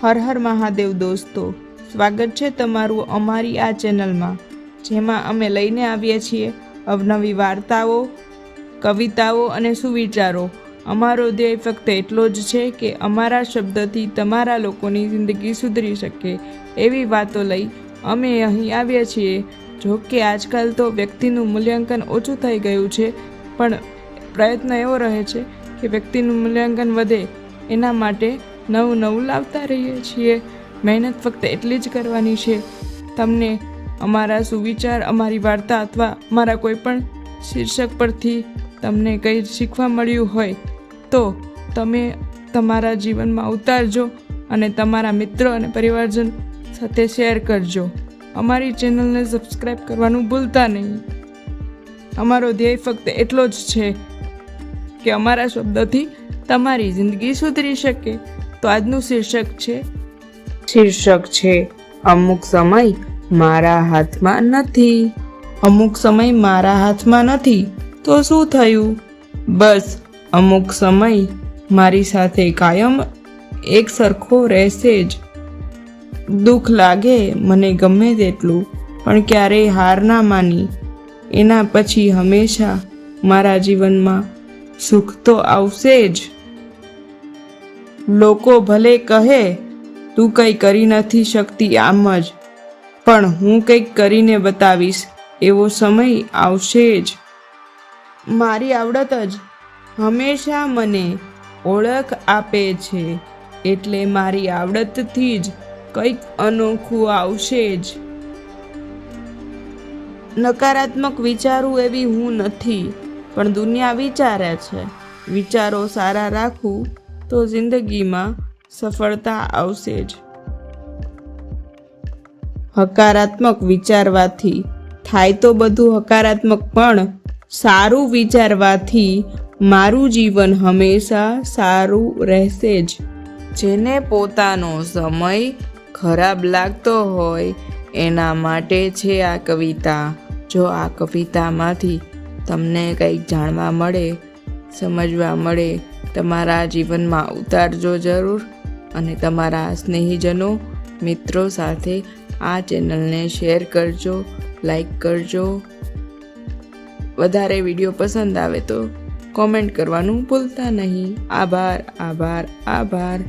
હર હર મહાદેવ દોસ્તો, સ્વાગત છે તમારું અમારી આ ચેનલમાં, જેમાં અમે લઈને આવીએ છીએ અવનવી વાર્તાઓ, કવિતાઓ અને સુવિચારો. અમારો ધ્યેય ફક્ત એટલો જ છે કે અમારા શબ્દથી તમારા લોકોની જિંદગી સુધરી શકે એવી વાતો લઈ અમે અહીં આવ્યા છીએ. જો કે આજકાલ તો વ્યક્તિનું મૂલ્યાંકન ઓછું થઈ ગયું છે, પણ પ્રયત્ન એવો રહે છે કે વ્યક્તિનું મૂલ્યાંકન વધે. એના માટે નવું નવું લાવતા રહીએ છીએ. મહેનત ફક્ત એટલી જ કરવાની છે. તમને અમારા સુવિચાર, અમારી વાર્તા અથવા અમારા કોઈ પણ શીર્ષક પરથી તમને કંઈ શીખવા મળ્યું હોય, તો તમે તમારા જીવનમાં ઉતારજો અને તમારા મિત્રો અને પરિવારજન સાથે શેર કરજો. અમારી ચેનલને સબસ્ક્રાઈબ કરવાનું ભૂલતા નહીં. અમારો ધ્યેય ફક્ત એટલો જ છે કે અમારા શબ્દોથી તમારી જિંદગી સુધરી શકે. તો આજનું શીર્ષક છે શીર્ષક છે અમુક સમય મારા હાથમાં નથી. અમુક સમય મારા હાથમાં નથી? તો શું થયું? બસ અમુક સમય મારી સાથે કાયમ એક સરખો રહેશે જ. દુઃખ લાગે મને ગમે તેટલું પણ ક્યારેય હાર ના માની. એના પછી હંમેશા મારા જીવનમાં સુખ તો આવશે જ. લોકો ભલે કહે, તું કંઈ કરી નથી શકતી આમ જ. પણ હું કંઈક કરીને બતાવીશ, એવો સમય આવશે જ. મારી આવડત જ હંમેશા મને ઓળખ આપે છે, એટલે મારી આવડતથી જ કંઈક અનોખું આવશે જ. નકારાત્મક વિચારું એવી હું નથી, પણ દુનિયા વિચારે છે. વિચારો સારા રાખું તો જિંદગીમાં સફળતા આવશે જ. હકારાત્મક વિચારવાથી થાય તો બધું હકારાત્મક, પણ સારું વિચારવાથી મારું જીવન હંમેશા સારું રહેશે જ. જેને પોતાનો સમય ખરાબ લાગતો હોય, એના માટે છે આ કવિતા. જો આ કવિતામાંથી તમને કંઈક જાણવા મળે, સમજવા મળે તમારા જીવનમાં ઉતારજો જરૂર અને તમારા સ્નેહીજનો, મિત્રો સાથે આ ચેનલને શેર કરજો, લાઈક કરજો. વધારે વીડિયો પસંદ આવે તો કોમેન્ટ કરવાનું ભૂલતા નહીં. આભાર આભાર આભાર.